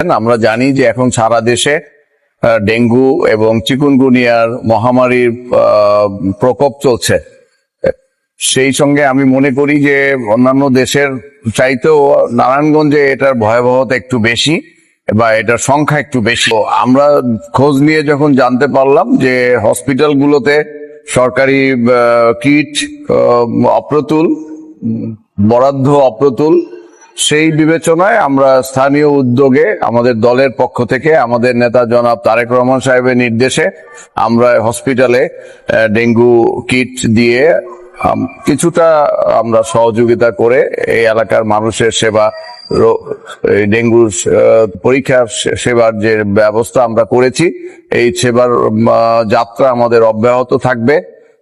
আমরা জানি যে এখন সারা দেশে ডেঙ্গু এবং চিকুনগুনিয়ার মহামারীর প্রকোপ চলছে। সেই সঙ্গে আমি মনে করি যে অন্যান্য দেশের চাইতেও নারায়ণগঞ্জে এটার ভয়াবহতা একটু বেশি বা এটার সংখ্যা একটু বেশি। আমরা খোঁজ নিয়ে যখন জানতে পারলাম যে হসপিটালগুলোতে সরকারি কিট অপ্রতুল বরাদ্দ অপ্রতুল সেই বিবেচনায় আমরা স্থানীয় উদ্যোগে আমাদের দলের পক্ষ থেকে আমাদের নেতা জনাব তারেক রহমান সাহেবের নির্দেশে আমরা হসপিটালে ডেঙ্গু কিট দিয়ে কিছুটা আমরা সহযোগিতা করে এই এলাকার মানুষের সেবা ডেঙ্গুর পরীক্ষার সেবার যে ব্যবস্থা আমরা করেছি, এই সেবার যাত্রা আমাদের অব্যাহত থাকবে।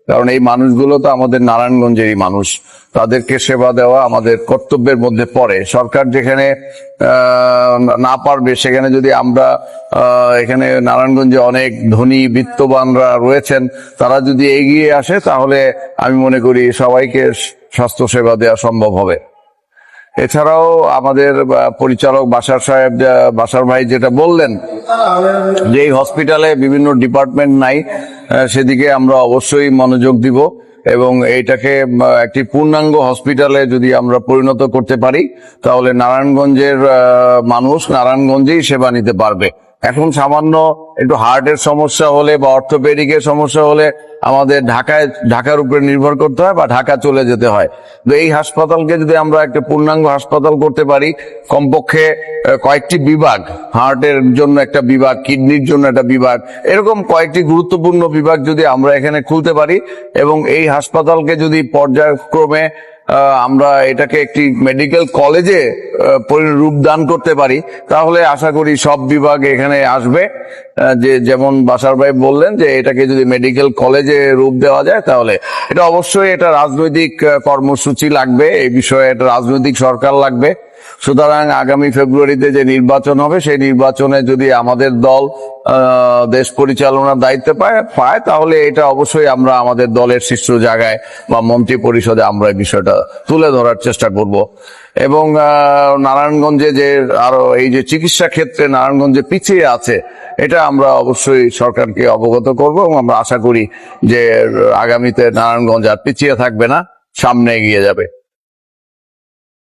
কারণ এই মানুষগুলো তো আমাদের নারায়ণগঞ্জেরই মানুষ। তাদেরকে সেবা দেওয়া আমাদের কর্তব্যের মধ্যে পড়ে। সরকার যেখানে না পারবে, সেখানে যদি আমরা এখানে নারায়ণগঞ্জে অনেক ধনী, বিত্তবানরা রয়েছেন, তারা যদি এগিয়ে আসে, তাহলে আমি মনে করি সবাইকে স্বাস্থ্য সেবা দেওয়া সম্ভব হবে। এছাড়াও আমাদের পরিচালক বাসার সাহেব বাসার ভাই যেটা বললেন যে এই হসপিটালে বিভিন্ন ডিপার্টমেন্ট নাই সেদিকে আমরা অবশ্যই মনোযোগ দিব এবং এইটাকে একটি পূর্ণাঙ্গ হসপিটালে যদি আমরা পরিণত করতে পারি, তাহলে নারায়ণগঞ্জের মানুষ নারায়ণগঞ্জেই সেবা নিতে পারবে। এখন সামান্য একটু হার্টের সমস্যা হলে বা অর্থোপেডিকের সমস্যা হলে আমাদের ঢাকায়, ঢাকার উপরে নির্ভর করতে হয় বা ঢাকা চলে যেতে হয়। তো এই হাসপাতালকে যদি আমরা একটা পূর্ণাঙ্গ হাসপাতাল করতে পারি, কমপক্ষে কয়েকটি বিভাগ, হার্টের জন্য একটা বিভাগ, কিডনির জন্য একটা বিভাগ, এরকম কয়েকটি গুরুত্বপূর্ণ বিভাগ যদি আমরা এখানে খুলতে পারি এবং এই হাসপাতালকে যদি পর্যায়ক্রমে আমরা এটাকে একটি মেডিকেল কলেজে আহ, পরি- রূপদান করতে পারি। তাহলে আশা করি সব বিভাগ এখানে আসবে। যে যেমন বাসার ভাই বললেন যে এটাকে যদি মেডিকেল কলেজে রূপ দেওয়া যায় তাহলে। এটা অবশ্যই এটা রাজনৈতিক কর্মসূচি লাগবে। এই বিষয়ে এটা রাজনৈতিক সরকার লাগবে। সুতরাং আগামী ফেব্রুয়ারিতে যে নির্বাচন হবে সেই নির্বাচনে যদি আমাদের দল দেশ পরিচালনার দায়িত্ব পায় পায়, তাহলে এটা অবশ্যই আমরা আমাদের দলের শীর্ষ জায়গায় বা মন্ত্রী পরিষদে আমরা এই বিষয়টা তুলে ধরার চেষ্টা করব। এবং নারায়ণগঞ্জে যে আরও এই যে চিকিৎসা ক্ষেত্রে নারায়ণগঞ্জে পিছিয়ে আছে, এটা আমরা অবশ্যই সরকারকে অবগত করব এবং আমরা আশা করি যে আগামীতে নারায়ণগঞ্জ আর পিছিয়ে থাকবে না, সামনে এগিয়ে যাবে।